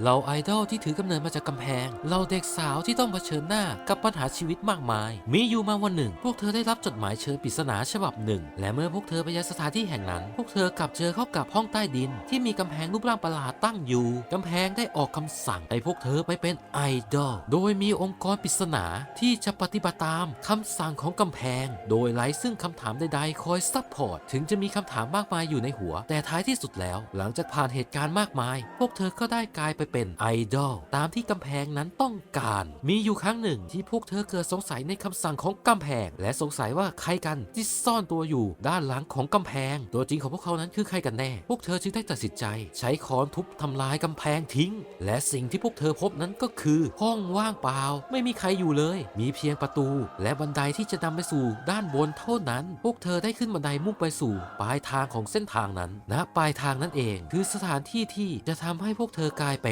เหล่าไอดอลที่ถือกำเนิดมาจากกำแพงเหล่าเด็กสาวที่ต้องเผชิญหน้ากับปัญหาชีวิตมากมาย มีอยู่มาวันหนึ่ง พวกเธอได้รับจดหมายเชิญปริศนาฉบับหนึ่ง และเมื่อพวกเธอไปยังสถานที่แห่งนั้น พวกเธอกลับเจอเข้ากับห้องใต้ดิน ที่มีกำแพงรูปร่างประหลาดตั้งอยู่ กำแพงได้ออกคำสั่งให้พวกเธอไปเป็นไอดอล โดยมีองค์กรปริศนาที่จะปฏิบัติตามคำสั่งของกำแพง โดยไร้ซึ่งคำถามใดๆ คอยซัพพอร์ต ถึงจะมีคำถามมากมายอยู่ในหัว แต่ท้ายที่สุดแล้ว หลังจากผ่านเหตุการณ์มากมาย พวกเธอก็ได้กลายเป็นไปเป็นไอดอลตามที่กำแพงนั้นต้องการ มีอยู่ครั้งหนึ่งที่พวกเธอเกิดสงสัยในคำสั่งของกำแพง และสงสัยว่าใครกันที่ซ่อนตัวอยู่ด้านหลังของกำแพง ตัวจริงของพวกเขานั้นคือใครกันแน่ พวกเธอจึงได้ตัดสินใจ ใช้ค้อนทุบทำลายกำแพงทิ้ง และสิ่งที่พวกเธอพบนั้นก็คือ ห้องว่างเปล่า ไม่มีใครอยู่เลย มีเพียงประตู และบันไดที่จะนำไปสู่ด้านบนเท่านั้น พวกเธอได้ขึ้นบันไดมุ่งไปสู่ปลายทางของเส้นทางนั้นณปลายทางนั้นเอง คือสถานที่ที่จะทำให้พวกเธอกลายเป็น